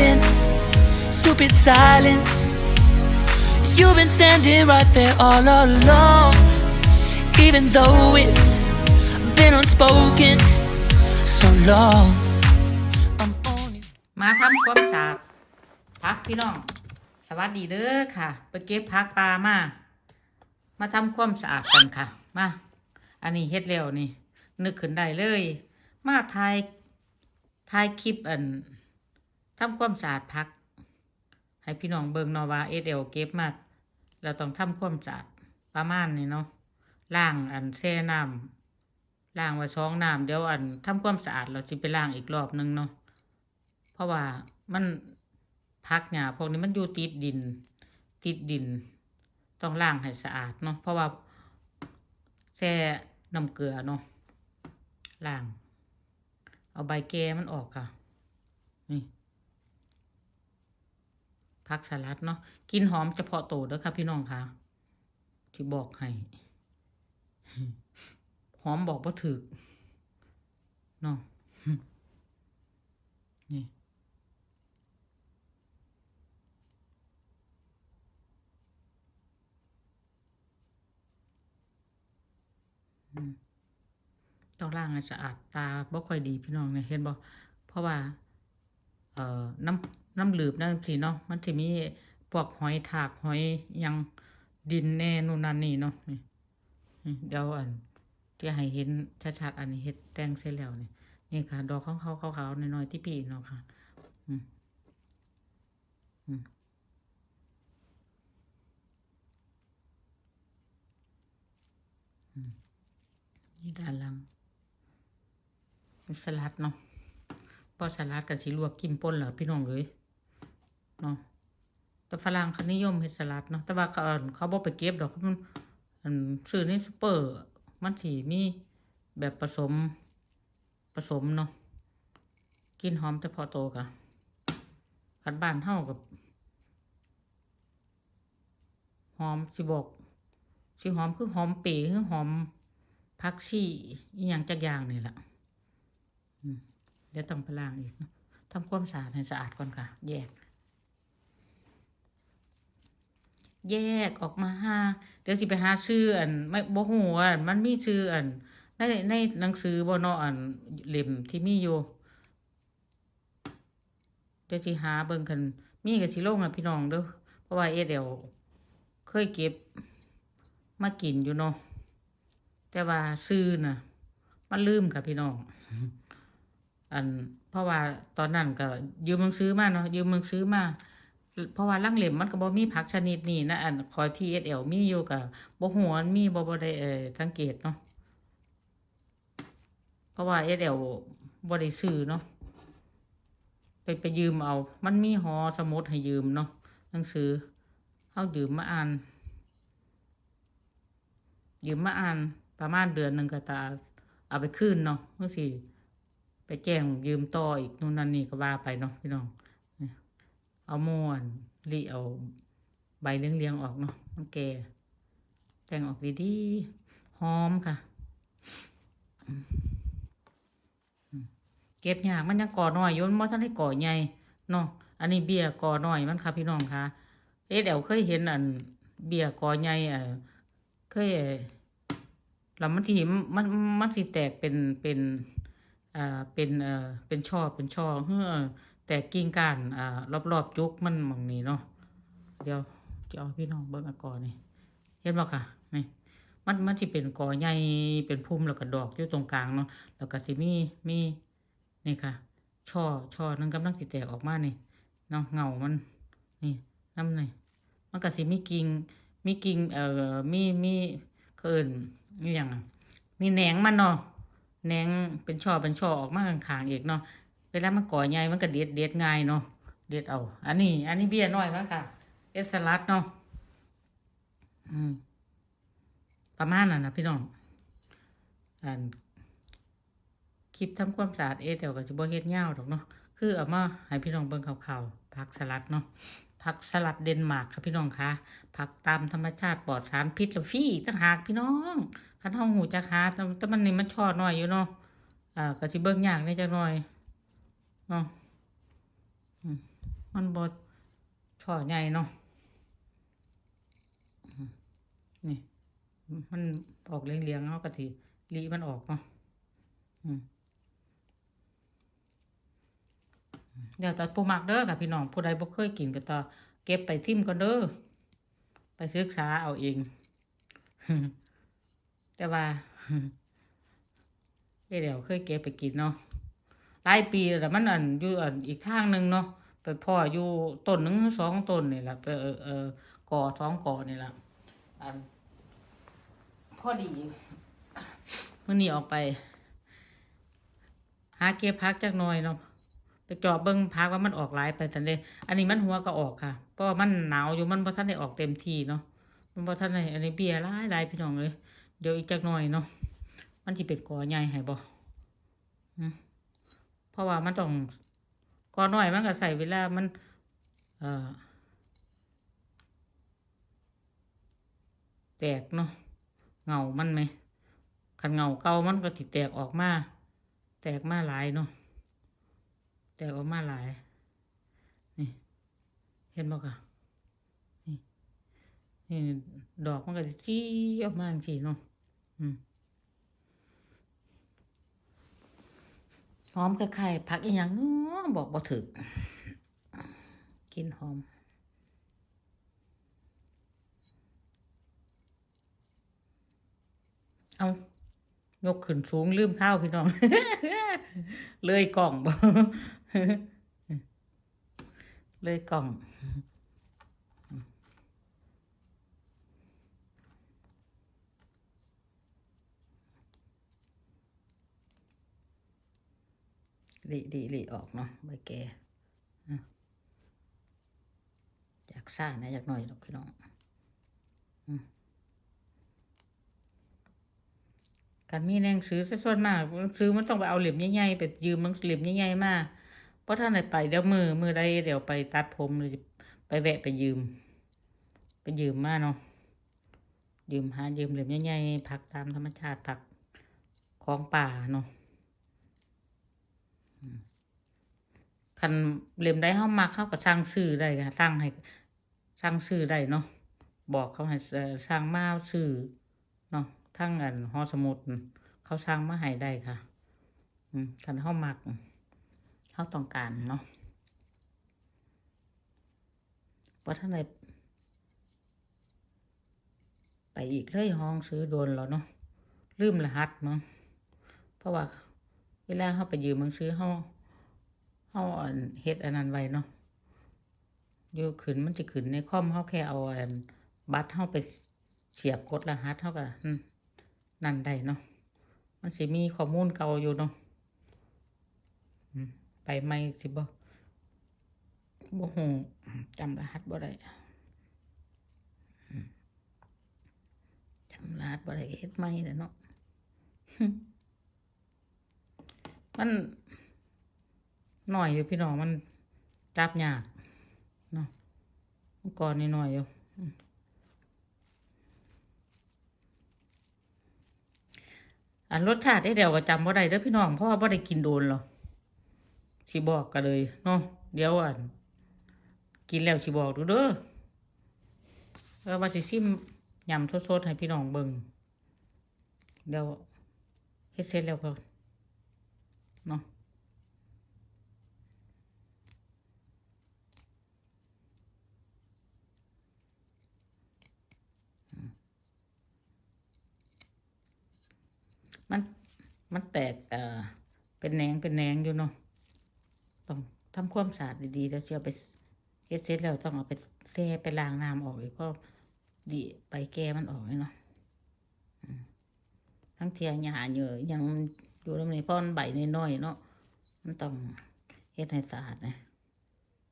been stupid silence. You've been standing right there all along, even though it's been unspoken so long. I'm only มาทำความสะอาดพักพี่น้อง สวัสดีเด้อค่ะ ไปเก็บพักปลามา มาทำความสะอาดกันค่ะ มา อันนี้เฮ็ดแล้วนี่ นึกขึ้นได้เลย มาถ่ายถ่ายคลิปอัน ทำความสะอาดพัก ให้พี่น้องเบิงนาะว่าเอเอลเก็บมาเราต้องทำความสะอาดประมาณนี้เนาะล้างอันแช่น้ำล้างไว้สองน้ำเดี๋ยวอันทำความสะอาดเราจะไปล้างอีกรอบนึงเนาะเพราะว่ามันพักหญ้าพวกนี้มันอยู่ติดดิน ติดดิน ต้องล้างให้สะอาดเนาะเพราะว่าแช่น้ำเกลือเนาะล้าง เอาใบแก้มันออกค่ะนี่ พักสลัดเนาะกินหอมเฉพาะโตวเด้อค่ะพี่น้องค่ะที่บอกให้หอมบอกว่าถึกเนาะนี่ต้องล้างให้สะอาดตาบ่ค่อยดีพี่น้องเนี่ยเห็นบ่เพราะว่า เอ่อน้ำ น้ำหลืบนั่นสิเนาะมันสิมีพวกหอยถากหอยยังดินแน่นู่นนั่นนี่เนาะเดี๋ยวอันที่ให้เห็นชัดๆอันนี้เฮ็ดแตงเสร็จแล้วนี่นี่ค่ะ ดอกของเขาขาวๆน้อยๆที่พี่เนาะค่ะ อืมอืมนี่ด้านหลังสลัดเนาะพอสลัดกับสีลวกกินป่นเหรอพี่น้องเอ้ย เนาะแต่ฝรั่งเขานิยมเฮ็ดสลัดเนาะแต่ว่าเขาเขาบอกไปเก็บดอกมันอันซื้อในซูเปอร์ มันสีมีแบบผสมผสมเนาะกินหอมแต่พอโตกะกันบ้านเท่ากับหอมสิบอกสิหอมคือหอมเป๋คือหอมพักชีอีหยังจักอย่างนี่แหละเดี๋ยวต้องไปล้างอีกเนอะทำความสะอาดให้สะอาดก่อนค่ะ แยก แยกออกมาหาเดี๋ยวสิไปหาซื้ออันไม่บ่ฮู้ว่ามันมีซื้ออันในในหนังสือบ่เนาะอันเล่มที่มีอยู่เดี๋ยวสิหาเบิ่งกันมีก็สิลงอะพี่น้องเด้อเพราะว่าเอเดลเคยเก็บมากินอยู่เนาะแต่ว่าซื้อน่ะ มันลืมค่ะพี่น้องอันเพราะว่าตอนนั้นก็ยืมหนังสือมาเนาะยืมหนังสือมา เพราะว่าลังเหล่มมันก็บ่มีผักชนิดนี้นะอันคอยที่ SL มีอยู่กับบ่หัวมีบ่บ่ได้เออสังเกตเนาะเพราะว่า SL บ่ได้ซื้อเนาะไปไปยืมเอา มันมีหอสมุดให้ยืมเนาะหนังสือเฮายืมมาอ่านยืมมาอ่านประมาณเดือนหนึ่งก็ตาเอาไปคืนเนาะเมื่อสิไปแจ้งยืมต่ออีกนู่นนั่นนี่ก็ว่าไปเนาะพี่น้อง เอาม้วนรีเอาใบเลี้ยงๆออกเนาะมันแก่แต่งออกดีๆหอมค่ะ เก็บยากมันยังก่อน้อยยมันบ่ทันได้ก่อใหญ่เนาะอันนี้เบียก่อน้อยมันค่ะพี่น้องค่ะเอ๊ะเดี๋ยวเคยเห็นอันเบียก่อใหญ่อะเคยแล้วมันสิมันมันสิแตกเป็นเป็นอ่าเป็นเอ่อเป็นช่อเป็นช่อเฮ้อ แต่กิ่งก้านอ่ารอบๆจุกมันมองนี้เนาะเดี๋ยวจะเอาพี่น้องเบิ่งก่อนนี่เห็นบ่ค่ะนี่มันมันสิเป็นกอใหญ่เป็นพุ่มแล้วก็ดอกอยู่ตรงกลางเนาะแล้วก็สิมีมีนี่ค่ะ ช่อช่อนึงกำลังสิแตกออกมานี่เนาะเงามันนี่น้ำนี่มันก็สิมีกิ่งมีกิ่งเอ่อมีมีเคินนี่อย่างอะมีแหนงมันเนาะแหนงเป็นช่อเป็นช่อออกมาข้างๆอีกเนาะ เวลามันก่อใหญ่มันก็เด็ดเด็ดง่ายเนาะเด็ดเอา อันนี้ อันนี้เบี้ยน้อยมั้งค่ะเอสลัดเนาะอืมประมาณนั้นนะพี่น้องอันคลิปทำความสะอาดเอเดี๋ยวก็จะบ่เฮ็ดยาวดอกเนาะคือเอามาให้พี่น้องเบิ่งข่าวๆผักสลัดเนาะผักสลัดเดนมาร์กค่ะพี่น้องคะผักตามธรรมชาติปลอดสารพิษและฟรีต่างหากพี่น้องคันเฮาหูจักหาแต่แต่มันนี่มันช่อน้อยอยู่เนาะอ่าก็สิเบิ่งยากในจักหน่อย เนาะมันบดช่อใหญ่เนาะนี่ มันออกเลี้ยงๆเนาะกะทิลีมันออกเนาะเดี๋ยวตัดปูมักเด้อค่ะพี่น้องผู้ใดบ่เคยกินก็ต่อเก็บไปทิ่มก่อนเด้อไปศึกษาเอาเอง แต่ว่าเดี๋ยวเคยเก็บไปกินเนาะ หลายปีแล้วมันอันอยู่อันอีกทางหนึ่งเนาะไปพ่ออยู่ต้นหนึ่งสองต้นนี่แหละไปเออเออกอท้องก่อนี่แหละอันพอดีเมื่อนี้ออกไป หาเก็บพักจักน่อยเนาะไปจอบเบิ้งพักว่ามันออกหลายไปทันเดอันนี้มันหัวก็ออกค่ะเพราะว่ามันหนาวอยู่มันบ่ทันได้ออกเต็มที่เนาะมันบ่ทันได้อันนี้เบี้ยหลายลายพี่น้องเลย เดี๋ยวอีกจักน่อยเนาะมันสิเป็นกอใหญ่ให้บ่อืม ราะว่ามันต้องกอน้อยมันก็ใส่เวลามัน เอ่อแตกเนาะเงามันไหมคันเงาเก่ามันก็ติดแตกออกมา แตกมาหลายเนาะแตกออกมาหลาย นี่ เห็นบ่ค่ะนี่นี่ดอกมันก็จะจี้ออกมาจีเนาะอืม หอมคล้ายๆผักอีหยังเนาะบอกบ่ถึกกินหอมเอายกขึ้นสูงลืมข้าวพี่น้อง เลยกล่องบ่เลยกล่อง หลีหลีหลีออกเนาะใบแก่อยากซ่านะอยากหน่อยหรอกพี่น้องการมีหนังสือซะส่วนมากหนังสือมันต้องไปเอาเหลี่ยมใหญ่ๆไปยืมหนังสือเหลี่ยมใหญ่ๆมาเพราะถ้าไหนไปเดี๋ยวมือมือใดเดี๋ยวไปตัดผมหรือไปแวะไปยืม ไปยืมมาเนาะยืมหายืมเหลี่ยมใหญ่ๆผักตามธรรมชาติผักของป่าเนาะ คันเลี่ยมใดเฮามักเฮาก็สร้างซื้อได้ค่ะสร้างให้สร้างซื้อได้เนาะบอกเขาให้เอ่อสร้างมาซื้อเนาะทั้งอันหอสมุดเขาสร้างมาให้ได้ค่ะอืคันเฮามักเฮาต้องการเนาะเพราะท่านใดไปอีกเลยห้องซื้อโดนแล้วเนาะลืมรหัสเนาะเพราะว่า เวลาเฮาไปยืมหนังสือเฮาเฮาเฮ็ดอันนั้นไว้เนาะอยู่ขึ้นมันสิขึ้นในคอมเฮาแค่เอาอันบัตรเฮาไปเสียบกดรหัสเท่ากับนั่นได้เนาะมันสิมีข้อมูลเก่าอยู่เนาะไปไม่สิบ่บ่ฮู้จำรหัสบ่ได้จำรหัสบ่ได้เฮ็ดไม่แหละเนาะ มันหน่อยอยู่พี่น้องมันจับยากเนาะก่อนนี่หน่อยอยู่อันรสชาติได้เดี๋ยวก็จำบ่ได้เด้อพี่น้องเพราะว่าบ่ได้กินโดนหรอกสิบอกกันเลยเนาะเดี๋ยวอันกินแล้วสิบอกดูเด้อแล้วว่าสิซิมยำสดๆให้พี่น้องเบิ่งเดี๋ยวเฮ็ดเสร็จแล้วก็ เนาะมันมันแตกเอ่อเป็นแหนงเป็นแหนงอยู่เนาะต้องทำความสะอาดดีๆแล้วเชียวไปเฮ็ดเสร็จแล้วต้องเอาไปแช่ไปล้างน้ำออกอีกเพราะดีไปแก้มันออกเลยเนาะทั้งเทียหญ้าเยอะยัง อยู่ตรงนี้เพราะมันใบน้อยๆเนาะมันต้องเฮ็ดให้สะอาดนะ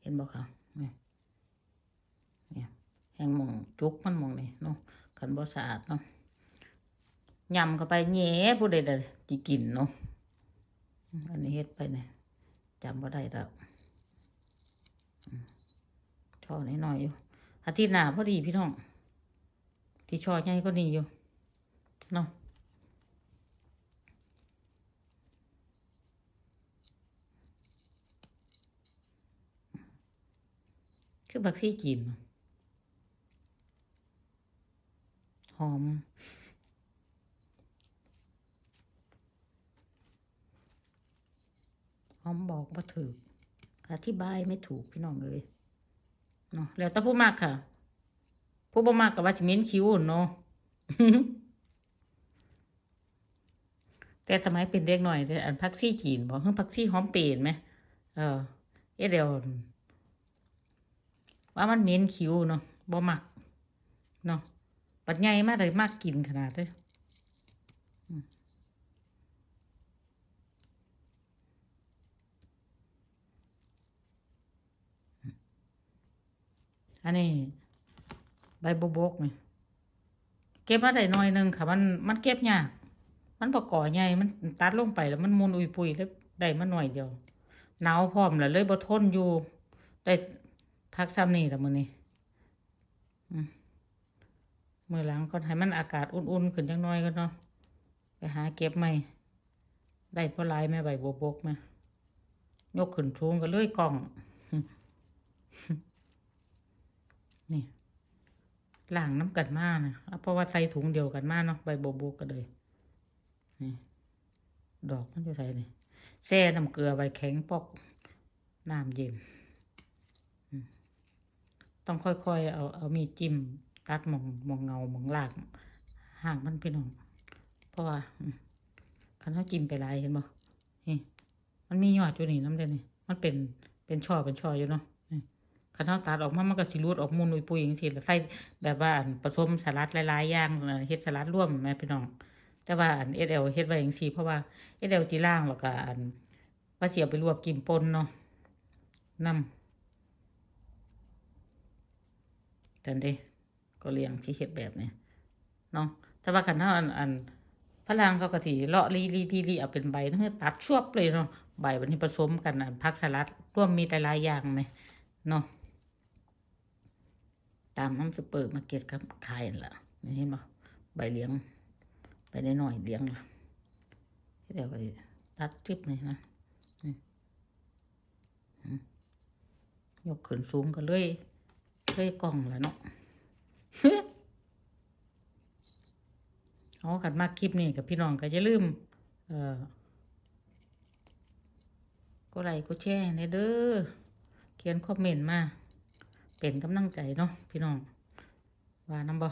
เห็นบ่ครับนี่เนี่ยแห้งมองจุกมันมองนี่เนาะคันบ่สะอาดเนาะยำเข้าไปแหน่ผู้ใดจะจิกินเนาะอันนี้เฮ็ดไปเนี่ยจำว่าได้แล้วช่อน้อยๆอยู่อาทิตย์หน้าพอดีพี่น้อง ที่ช่อใหญ่ก็ดีอยู่เนาะ คือบักซี่จีนหอม หอมบอกว่าถูกอธิบายไม่ถูกพี่น้องเลยเนาะแล้วแต่ผู้มากค่ะ ผู้บ่มากกับว่าจะเม้นคิ้วเนาะแต่สมัยเป็นเด็กหน่อยเด้ออันพักซี่จีนบอกเฮ้ยพักซี่หอมเปรนไหมเออเอเดี๋ยว ว่ามันเหม็นคิ้วเนาะบ่มักเนาะปัดใหญ่มากเลยมากกินขนาดเลยอันนี้ใบโบบกนี่เก็บมาได้หน่อยหนึงค่ะ มันมันเก็บยากมันประกอใหญ่มันตัดลงไปแล้วมันมุนอุยปุยแล้วได้มาหน่อยเดียวหนาวพร้อมแล้วเลยบ่ทนอยู่ได้ พักซ้ำนี่ละมือนี้อืมมื้อหลังก็ให้มันอากาศอุ่นๆขึ้นจังน้อยก็เนาะไปหาเก็บใหม่ได้เพอหลายแม่ใบบวบกแม่ยกขึ้นชูงก็เลยกล่อง นี่ล้างน้ำกันมานะเพราะว่าใส่ถุงเดียวกันมาเนาะใบบวบกก็เลยนี่ดอกมันอยู่ใส่นี่แช่น้ำเกลือใบแข็งปอกน้ำเย็น ต้องค่อยๆ เอาเอามีจิ้มตัดมองมองเงามองลากห่างมันพี่น้อง เพราะว่าคันเขาจิ้มไปหลายเห็นบ่นี่มันมียอดอยู่นี่น้ำเด่นนี่มันเป็นเป็นช่อเป็นช่ออยู่เนาะคันเขาตัดออกมามันก็สิรูดออกมูลอุยปุยอย่างทีล้วใส่แบบว่าผสมสลัดหลายๆอย่างเฮ็ดสลัดร่วมแม่พี่น้อง แต่ว่าอันเอสเอลเฮ็ดไว้อย่างสีเพราะว่าเอสเอลจีล่างแล้วก็อันว่าเสียไปลวกกินปนเนาะน้ำ จันเด้ก็เลี้ยงที่เฮ็ดแบบนี้เนาะแต่ว่าคันเฮาอันอันพลังเขาก็สิเลาะลีลีลีลีเอาเป็นใบเนาะตัดชวบเลยเนาะใบวันนี้ผสมกันอันผักสลัดร่วมมีหลายๆอย่างไหมเนาะตามน้ำซุปเปอร์มาเก็ตครับขายนั่นล่ะนี่เห็นบ่ใบเลี้ยงไปได้หน่อยเลี้ยงละเดี๋ยวก็ดิตัดทิปนี่นะนี่อืมยกขึ้นสูงก็เลย เลยกล่องแล้วเนาะเอาขัดมากคลิปนี้กับพี่น้องก็อย่าลืม เอ่อก็ไลค์ก็แชร์ในเด้อ เขียนคอมเมนต์มา เป็นกำลังใจเนาะพี่น้อง ว่าน้ำบอ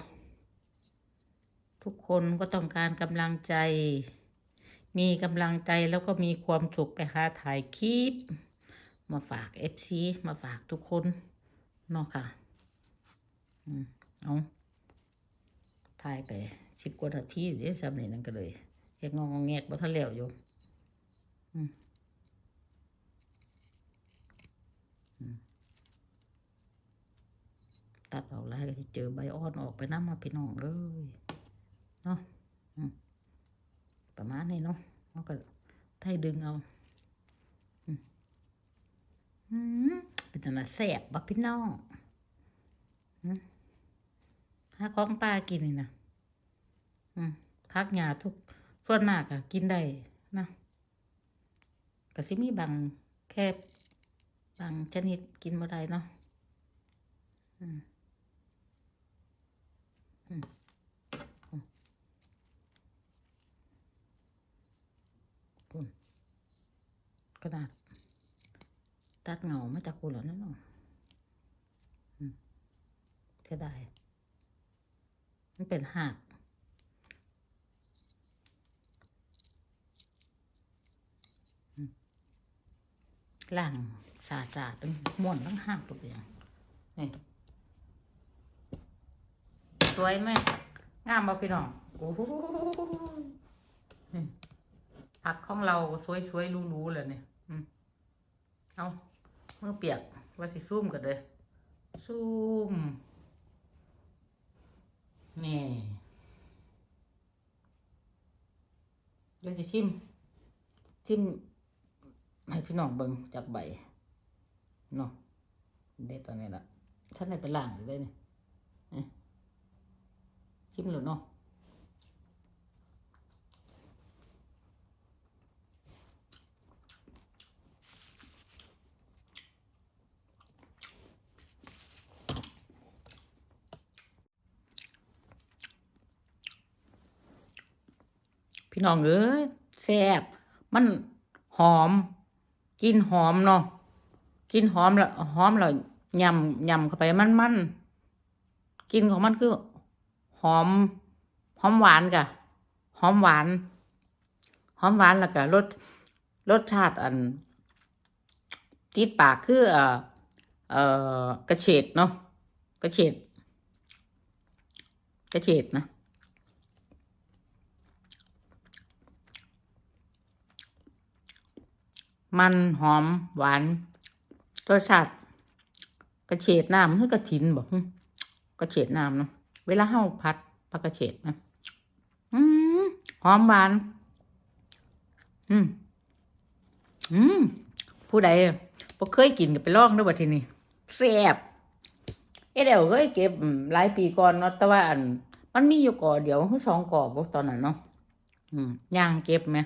ทุกคนก็ต้องการกำลังใจ มีกำลังใจแล้วก็มีความสุขไปหาถ่ายคลิป มาฝากเอฟซีมาฝากทุกคนเนาะค่ะ เอาถ่ายไปสิบกว่านาทีเดี๋ยวสำเร็จนั่นก็เลยเฮ็ดงองแงกบ่ทันแล้วอยู่อืมตัดออกแล้วก็สิเจอใบอ่อนออกไปน้ำมาพี่น้องเลยเนาะประมาณนี้เนาะเราก็ไทยดึงเอาอืมเป็นอะไรแสบบักพี่น้องอืม หาของปลากินนี่นะอืมพักหญ้าทุกส่วนมากอะกินได้นะก็สิมีบางแค่บางชนิดกินบ่ได้เนาะอืมอืมกระดาษตัดเงามาจากกูแล้วนั่นเนาะอืมเสียดาย มันเป็นหักอืมล่างสาดสาดๆม้วนทั้งหักทุกอย่างนี่สวยไหมงามบ่พี่น้องโอ้โหผักของเราสวยๆรู้ๆเลยเนี่ยเอาเมื่อเปียกว่าสิซูมกันเลยซูม นี่เดี๋ยวจะชิม ชิม ให้พี่น้องเบิ่งจากใบเนาะเด็ดตอนนี้ละท่านได้ไปล่างอยู่เลยเนี่ยชิมหรือเนาะ พี่น้องเอ้ยแซ่บมันหอม กินหอมเนาะกินหอมแล้วหอมแล้วยำยำเข้าไปมันมันกินของมันคือ หอม หอมหวานกะหอมหวาน หอมหวานแล้วก็รสรสชาติอันติดปากคือเอ่อเอ่อกระเฉดเนาะกระเฉดกระเฉดนะ มันหอมหวานรสชาติกระเฉดน้ำคือกระถินบอกกระเฉดน้ำเนาะเวลาเฮาพัดผักกระเฉดนะอืมหอมหวาน อืมอืมผู้ใดบ่เคยกินก็ไปลองเด้วยบัดทีนี้แซ่บเอเด๋วเคยเก็บหลายปีก่อนเนาะแต่ว่าอัน มันมีอยู่ก่อเดียวสองก่อบ่ตอนนั้นเนาะอืมย่างเก็บไหม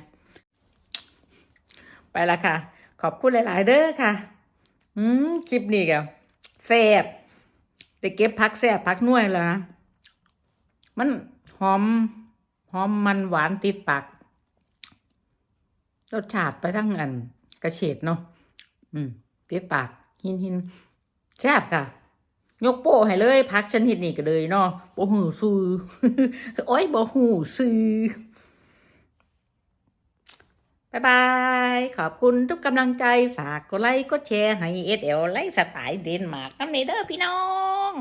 ไปละค่ะ ขอบคุณหลาย ๆ เด้อค่ะ อืมคลิปนี้ก็แซ่บได้เก็บพักแซ่บพักน่วยแล้วนะมันหอมหอมมันหวานติดปากรสชาติไปทั้งอันกระเฉดเนาะอืมติดปากหินหินแซ่บค่ะ ยกโป้ให้เลยพักชนิดนี้ก็เลยเนาะโบหูซื้อโอ้ยโบหูซื้อ บ๊ายบาย ขอบคุณทุกกำลังใจฝากกดไลค์กดแชร์ให้เอสเอลไลฟ์สไตล์เดนมาร์กน้ำเนเดอร์พี่น้อง